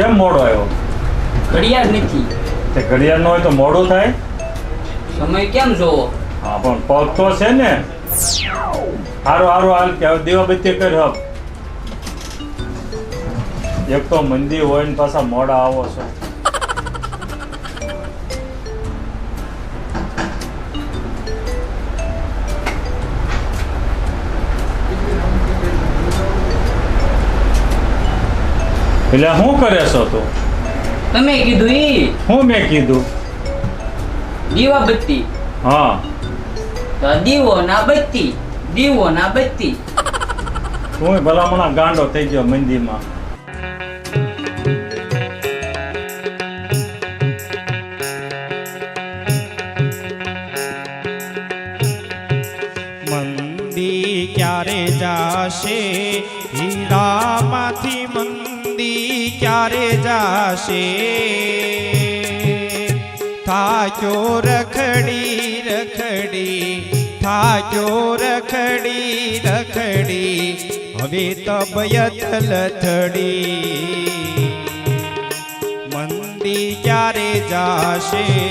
કેમ મોડો આવ્યો? ઘડિયાળ નથી. તે ઘડિયાળ નો હોય તો મોડું થાય? સમય કેમ જોવો? હા પણ પગ તો છે ને. હારો હારો હાલ કે હવે દીવાબત્તી કર હબ. એક તો મંદી હોય ને પાછા મોડા આવો છો. એટલે શું કરે છો તું? તમે કીધું ઈ. હું મેં કીધું? દીવા બત્તી હા દીવો ના બત્તી. દીવો ના બત્તી. હું ભલામણા ગાંડો થઈ ગયો મંદીમાં? મંદી ક્યારે જાશે? હીરામાંથી મંદી ક્યારે જાશે? થાક્યો રખડી રખડી થાક્યો રખડી રખડી. હવે તબિયત લથડી. મંદી ક્યારે જાશે?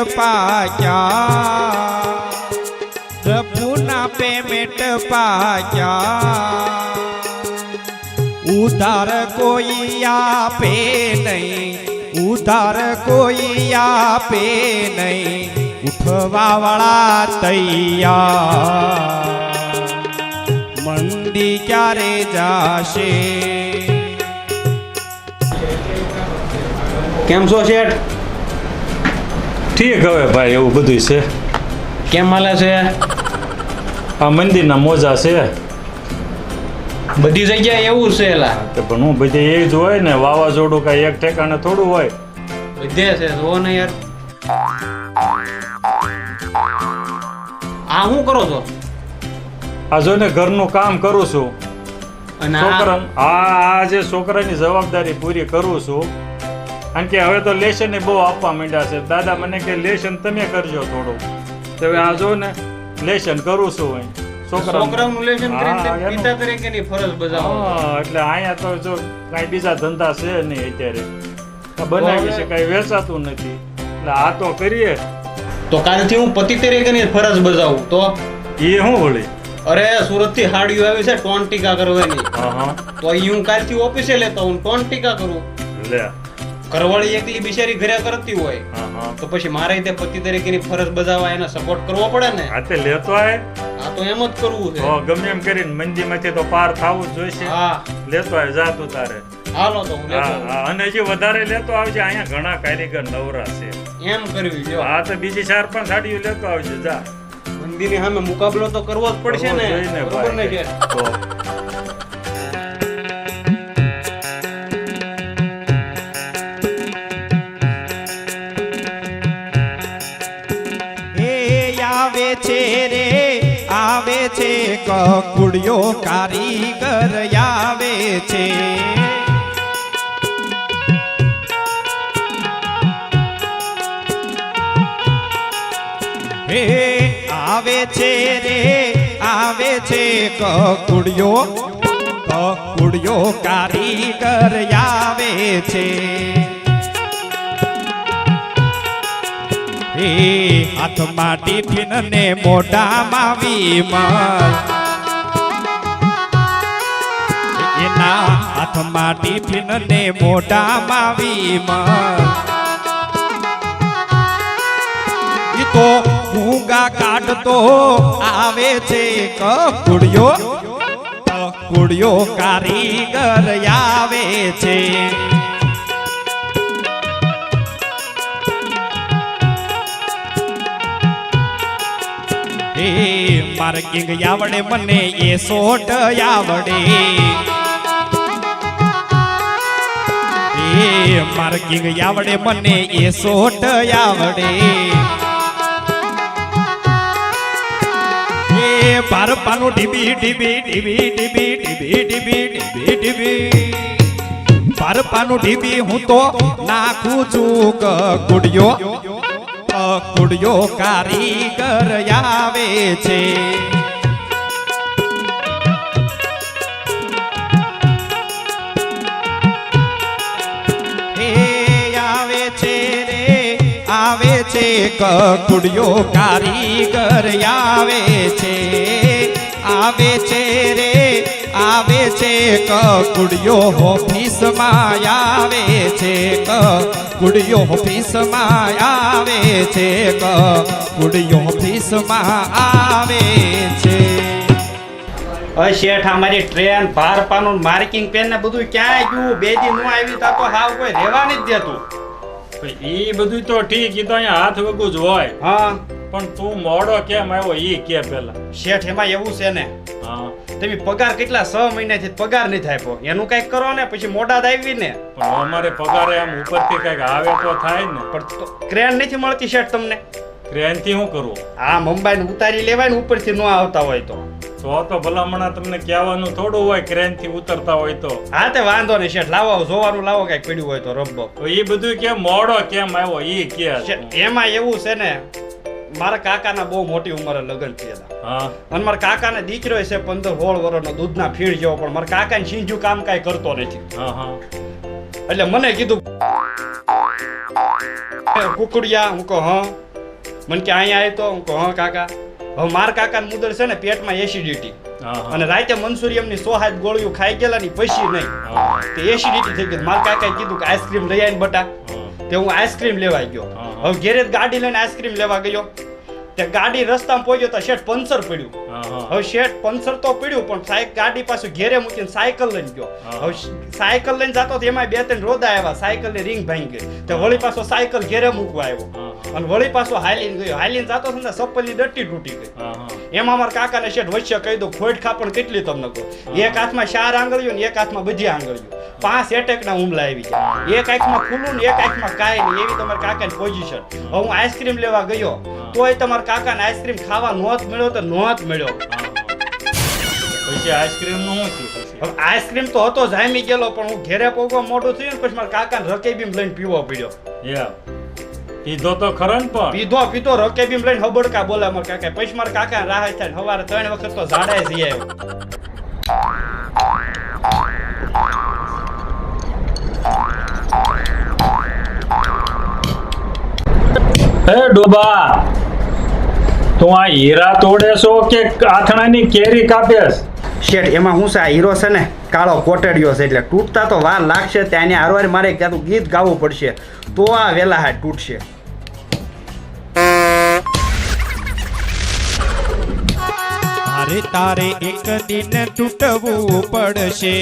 પેમેન્ટ પાક્યા રફુના પેમેન્ટ પાક્યા ઉધાર કોઈ આપે નહીં ઉધાર કોઈ આપે નહીં ઉઠવા વાળા તૈયાર મંદી ક્યારે જાશે કેમ છો શેઠ? ઠીક હવે ભાઈ એવું બધું છે. કેમ હાલે છે? આ મંદિરના મોજા છે. બધી જગ્યાએ એવું છે એલા. તો પણ હું બધે એ જ હોય ને વાવાઝોડું કાંઈ એક ઠેકાણે થોડું હોય. બધે છે જુઓ ને યાર. આ શું કરો છો? આ જોઈને ઘરનું કામ કરું છું. અને છોકરા આ આ જે છોકરાની જવાબદારી પૂરી કરું છું કારણ કે હવે તો લેશન બહુ આપવા માંડ્યા છે. દાદા મને કે લેશન તમે કરજો થોડું. તો હવે આ જો ને લેશન કરું છું અહીં. છોકરાઓનું લેશન કરીને હા, તમે એનું. પિતા તરીકેની ફરજ બજાવો. એટલે અહીંયા તો જો કાંઈ બીજા ધંધા છે નહીં અત્યારે. બનાવી છે કાંઈ વેચાતું નથી. એટલે આ તો કરીએ. તો કાલથી હું પતિ તરીકેની ફરજ બજાવું. તો? એ હું વળી? અરે સુરતથી હાડીઓ આવી છે ટોન ટીકા કરવાની? તો અહીં હું કાલથી ઓફિસે લેતો હું ટોન ટીકા કરું? લે. ઘરવાળી એકલી બિચારી ઘરે કરતી હોય હા હા. તો પછી મારે તે પતિ તરીકેની ફરજ બજાવવા એને સપોર્ટ કરવો પડે ને? આ તે લેતો આય. આ તો એમ જ કરવું છે. ગમે એમ કરીને મંદીમાંથી તો પાર થવું જ જોઈશે. હા. લેતો આય જા તું તારે. હાલો તો હું અને હજી વધારે લેતો આવજે અહીંયા ઘણા કારીગર નવરા છે. એમ કરવી જો આ તો બીજી ચાર પાંચ સાડીઓ લેતો આવજે જા. મંદિરની સામે મુકાબલો તો કરવો જ પડશે ને. બરોબર ને છે કકુડિયો કારીગર આવે છે. હે, આવે છે રે, આવે છે કકુડિયો કુડિયો કારીગર આવે છે. હાથમાં ટિફિન ને મોઢામાં વિમલ હાથમાં ટિફિન ને મોઢામાં વીમ. તો ભૂંગા કાઢતો આવે છે કકુડિયો. કકુડિયો કારીગર આવે છે. માર્કિંગ આવડે મને એ સોટ આવડે એ માર્કિંગ આવડે મને એ સોટ આવડે. એ ભારપાનું ઢીબી ઢીબી ઢીબી ડીબી ઢીબી ડીબી ડીબી ઢીબી. ભારપાનું ઢીબી હું તો નાખું છું કુડિયો કુડિયો કારીગર આવે છે. આવે કુડિયો કારીગર આવે છે આવે છે રે, આવે છે કુડિયો ઓફિસમાં આવે છે કુડિયો ઓફિસમાં આવે છે કુડિયો ઓફિસમાં આવે છે. અ શેઠ અમારી ટ્રેન ભારપાનું માર્કિંગ પેન ને બધું ક્યાંય ગયું? બે દી નું આવી તા હાવ કોઈ રહેવા નથી દેતું. એ બધું તો ઠીક એ તો અહીંયા હાથ વગું જ હોય. હા. પણ તું મોડો કેમ આવ્યો એ કે પેલા. શેઠ એમાં એવું છે ને હા. તમે પગાર કેટલા છ મહિનાથી પગાર નથી આપ્યો. એનું કંઈક કરો ને પછી મોડા આવી ને. પણ અમારે પગારે આમ ઉપરથી કંઈક આવે તો થાય ને. પણ ક્રેન નથી મળતી શેઠ તમને. ટ્રેનથી શું કરવું આ મુંબઈ ઉતારી લેવાય ને ઉપરથી ન આવતા હોય તો. તો તો ભલામણા તમને કહેવાનું થોડું હોય ક્રેનથી ઉતરતા હોય તો. હા તે વાંધો નહીં શેઠ. લાવો જોવાનું લાવો કઈ પડ્યું હોય તો રબ્બો એ બધું કેમ મોડો કેમ આવ્યો એ કે એમાં એવું છે ને મારા કાકાના બહુ મોટી ઉંમરે લગ્ન થયેલા. હા. અને મારા કાકાને દીકરો છે પંદર સોળ વર્ષનો દૂધના ફીણ જેવો પણ મારા કાકાને સિંજુ કામ કાંઈ કરતો નથી. એટલે મને કીધું "એ કુકડિયા હું કહું હા. મને કે અહીંયા આવ્યો તો હું કહું હા કાકા. હવે મારા કાકા મુદર છે ને પેટમાં એસિડિટી અને રાતે મનસુરિયમની હાથ ગોળીઓ ખાઈ ગયેલા ની પછી નહીં. તે એસિડિટી થઈ ગઈ. મારા કાકાએ કીધું કે આઈસ્ક્રીમ લઈ આવીને બટા. તે હું આઈસ્ક્રીમ લેવા ગયો. હવે ઘેરે ગાડી લઈને આઈસ્ક્રીમ લેવા ગયો. તે ગાડી રસ્તામાં પહોંચ્યો તો શેઠ પંચર પડ્યું. હવે શેઠ પંચર તો પડ્યું પણ સાયક ગાડી પાછું ઘેરે મૂકીને સાયકલ લઈને ગયો. હવે સાયકલ લઈને જતો તો એમાં બે ત્રણ રોદા આવ્યા સાયકલની રિંગ ભાંગી ગઈ. તો વળી પાછો સાયકલ ઘેરે મૂકવા આવ્યો. અને વળી પાછો હાલીને ગયો. હાલીને જતો હતો ને સપ્પલની ડટ્ટી તૂટી ગઈ. એમાં અમારા કાકાને શેઠ વચ્ચે કહી દો ખોટ ખાપણ કેટલી તમને કહું? એક હાથમાં ચાર આંગળીઓ ને એક હાથમાં બધી આંગળીઓ. પાંચ એટેકના હુમલા આવી ગયા. એક આંખમાં ખુલ્લું ને એક આંખમાં કાંઈ નહીં. એવી તમારા કાકાની પોઝિશન હવે હું આઈસ્ક્રીમ લેવા ગયો. તોય તમારા કાકાને આઈસ્ક્રીમ ખાવા નોત મળ્યો તો નોત મળ્યો. પછી આઈસ્ક્રીમનું શું થયું? હવે આઈસ્ક્રીમ તો હતો જામી ગયેલો પણ હું ઘેરે પોગવા મોટું થયું ને પછી મારા કાકાને રકેબીમ લઈને પીવો પડ્યો. પીધો તો ખરો ને પણ. પીધો પીધો રકેબીમ લઈને હબડકા બોલા મારા કાકા પછી મારા કાકા રાહ થાય સવારે ત્રણ વખત તો ઝાડાય જઈ આવ્યો હે ડોબા. તું આ હીરા તોડે છો કે આથણાની કેરી કાપેસ શેઠ એમાં હું છે આ હીરો છે ને કાળો કોટડ્યો છે એટલે તૂટતા તો વાર લાગશે ત્યાંની હારવાર મારે ક્યાં ગીત ગાવું પડશે તો આ વેલા હાથ તૂટશે. અરે તારે એક દિન તૂટવું પડશે.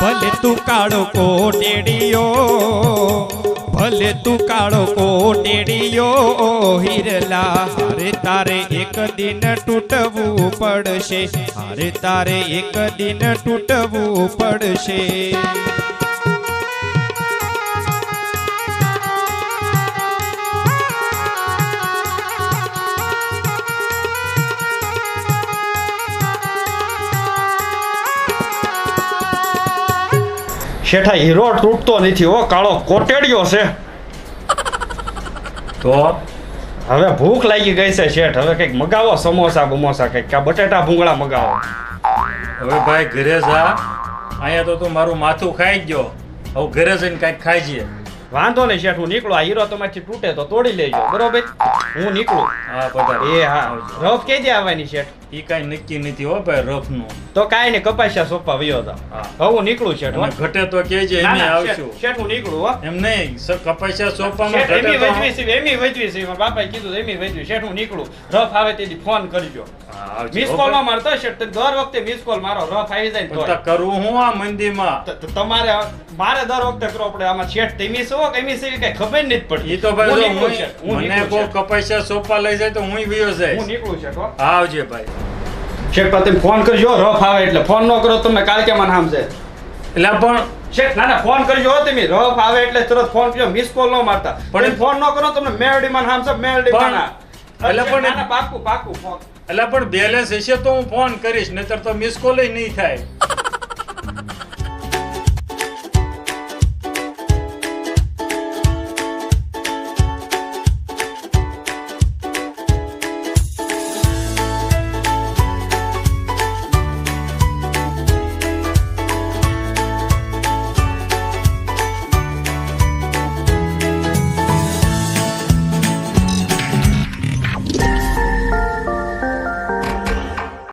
ભલે તું કાળો કોટેડિયો ભલે તું કાળો કોટેડિયો હિરલા, હારે તારે એક દિન તૂટવું પડશે. હારે તારે એક દિન તૂટવું પડશે. શેઠા, હીરો તૂટતો નથી હો, કાળો કોટેડિયો છે. તો હવે ભૂખ લાગી ગઈ છે શેઠ, હવે કંઈક મગાવો સમોસા, બમોસા કંઈક, કાં બટેટા ભૂંગળા મગાવો. હવે ભાઈ ઘરે જા, અહીંયા તો તું મારું માથું ખાઈ ગયો. હવે ઘરે જઈને કાંઈક ખાઈ જઈએ. વાંધો નહીં શેઠ હું નીકળું આ હીરો તમારથી તૂટે તો તોડી લેજો બરોબર હું નીકળું હા પધાર એ હા રફ કે આવવાની શેઠ એ કાંઈ નક્કી નથી હો ભાઈ રફનું તો કઈ નહીં કપાસિયા સોપા વયો હવે હું નીકળું શેઠ હો. ઘટે તો કેજે ના, એમે આવશું શેઠ, હું નીકળું હો એમ નહીં કપાસિયા સોપામાં શેઠ, એમી વજવી છે, એમી વજવી છે. બાપાએ કીધું એમી વજવી. શેઠ, હું નીકળું. રફ આવે તેથી ફોન કરજો. મિસ કોલમાં મારતો શેઠ. દર વખતે મિસ કોલ મારો. રફ આવી જાય તો. તા કરવું હું આ મંદીમાં ત- ત- તમારે મારે દર વખતે કરવો પડે. આમાં શેઠ તેમી છો કેમી છે કઈ ખબર નથી પડતી એ તો ભાઈ હું મને કો કોઈ શેઠ. સોપા લઈ જાય તો હું વિયો હું નીકળું છે તો આવજે ભાઈ. શેઠ પણ ફોન કરજો રફ આવે એટલે. ફોન ન કરો તમને કાલ કે મને સમજે એટલે પણ શેઠ ના ના ફોન કરજો તમે. રફ આવે એટલે તરત ફોન કરજો મિસ કોલ ન મારતા. પણ- ફોન ન કરો તમને મેલડી માં છે મેલડી પણ માં એટલે પણ પાકું પાકું પાક્કું પાક્કું ફોન. એટલે પણ બેલેન્સ હશે તો હું ફોન કરીશ નહીતર તો મિસ કોલ નહીં થાય.